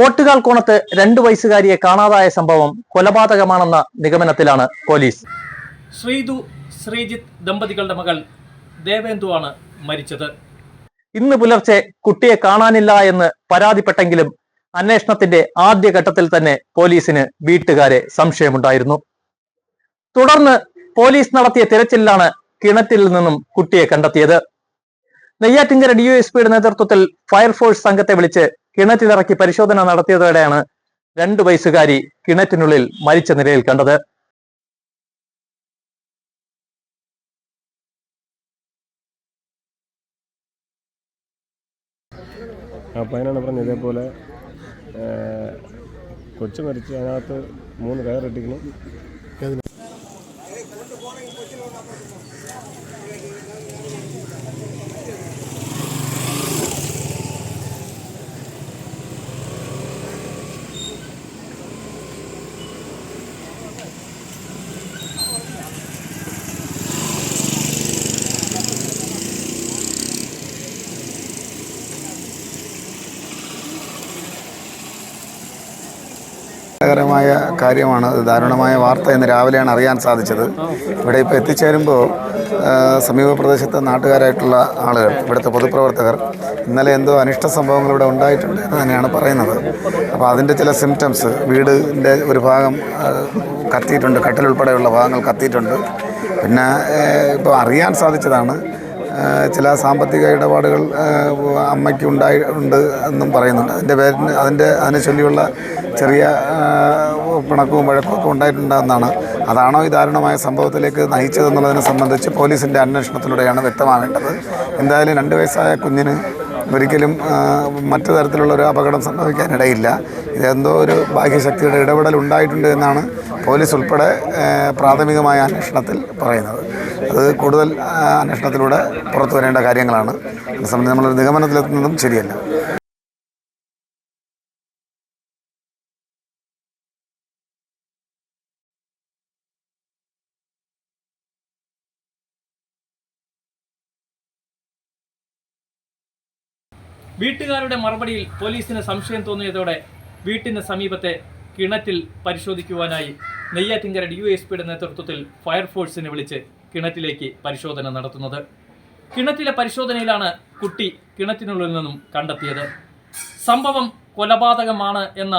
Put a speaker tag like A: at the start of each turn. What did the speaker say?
A: കോട്ടുകാൽ കോണത്ത് രണ്ടു വയസ്സുകാരിയെ കാണാതായ സംഭവം കൊലപാതകമാണെന്ന നിഗമനത്തിലാണ് പോലീസ്.
B: ശ്രീതു ശ്രീജിത്ത് ദമ്പതികളുടെ മകൾ ദേവേന്ദു ആണ് മരിച്ചത്.
A: ഇന്ന് പുലർച്ചെ കുട്ടിയെ കാണാനില്ല എന്ന് പരാതിപ്പെട്ടെങ്കിലും അന്വേഷണത്തിന്റെ ആദ്യഘട്ടത്തിൽ തന്നെ പോലീസിന് വീട്ടുകാരെ സംശയമുണ്ടായിരുന്നു. തുടർന്ന് പോലീസ് നടത്തിയ തിരച്ചിലാണ് കിണറ്റിൽ നിന്നും കുട്ടിയെ കണ്ടെത്തിയത്. നെയ്യാറ്റിങ്കര പിയുടെ നേതൃത്വത്തിൽ ഫയർഫോഴ്സ് സംഘത്തെ വിളിച്ച് കിണറ്റിലിറക്കി പരിശോധന നടത്തിയതോടെയാണ് രണ്ടു വയസ്സുകാരി കിണറ്റിനുള്ളിൽ മരിച്ച നിലയിൽ കണ്ടത്.
C: പയ്യനാണ് പറഞ്ഞത് ഇതേപോലെ കൊച്ചു മരിച്ച് അതിനകത്ത് മൂന്ന് കയറിട്ടിരിക്കുന്നു.
D: മായ കാര്യമാണ്. ദാരുണമായ വാർത്ത ഇന്ന് രാവിലെയാണ് അറിയാൻ സാധിച്ചത്. ഇവിടെ ഇപ്പോൾ എത്തിച്ചേരുമ്പോൾ സമീപ പ്രദേശത്തെ നാട്ടുകാരായിട്ടുള്ള ആളുകൾ ഇവിടുത്തെ പൊതുപ്രവർത്തകർ ഇന്നലെ എന്തോ അനിഷ്ട സംഭവങ്ങൾ ഇവിടെ ഉണ്ടായിട്ടുണ്ട് എന്ന് തന്നെയാണ് പറയുന്നത്. അപ്പോൾ അതിന്റെ ചില സിംറ്റംസ് വീടിന്റെ ഒരു ഭാഗം കത്തിയിട്ടുണ്ട്. കട്ടിലുൾപ്പെടെയുള്ള ഭാഗങ്ങൾ കത്തിയിട്ടുണ്ട്. പിന്നെ ഇപ്പോൾ അറിയാൻ സാധിച്ചതാണ് ചില സാമ്പത്തിക ഇടപാടുകൾ അമ്മയ്ക്ക് ഉണ്ടായി ഉണ്ട് എന്നും പറയുന്നുണ്ട്. അതിന്റെ പേരിന് അതിന്റെ അതിനെ ചൊല്ലിയുള്ള ചെറിയ പിണക്കവും വഴക്കും ഒക്കെ ഉണ്ടായിട്ടുണ്ടെന്നാണ്. അതാണോ ഈ ദാരുണമായ സംഭവത്തിലേക്ക് നയിച്ചതെന്നുള്ളതിനെ സംബന്ധിച്ച് പോലീസിന്റെ അന്വേഷണത്തിലൂടെയാണ് വ്യക്തമാവേണ്ടത്. എന്തായാലും രണ്ട് വയസ്സായ കുഞ്ഞിന് ഒരിക്കലും മറ്റു തരത്തിലുള്ള ഒരു അപകടം സംഭവിക്കാനിടയില്ല. ഇതെന്തോ ഒരു ഭാഗ്യശക്തിയുടെ ഇടപെടൽ ഉണ്ടായിട്ടുണ്ട് എന്നാണ് പോലീസ് ഉൾപ്പെടെ പ്രാഥമികമായ അന്വേഷണത്തിൽ പറയുന്നത്. അത് കൂടുതൽ അന്വേഷണത്തിലൂടെ പുറത്തു വരേണ്ട കാര്യങ്ങളാണ്. അത് സംബന്ധിച്ച് നമ്മളൊരു നിഗമനത്തിലെത്തുന്നതും ശരിയല്ല.
B: വീട്ടുകാരുടെ മറുപടിയിൽ പോലീസിന് സംശയം തോന്നിയതോടെ വീട്ടിന് സമീപത്തെ കിണറ്റിൽ പരിശോധിക്കുവാനായി നെയ്യാറ്റിങ്കര ഡി എസ് പിയുടെ നേതൃത്വത്തിൽ ഫയർഫോഴ്സിനെ വിളിച്ച് കിണറ്റിലേക്ക് പരിശോധന നടത്തുന്നത്. കിണറ്റിലെ പരിശോധനയിലാണ് കുട്ടി കിണറ്റിനുള്ളിൽ നിന്നും കണ്ടെത്തിയത്. സംഭവം കൊലപാതകമാണ് എന്ന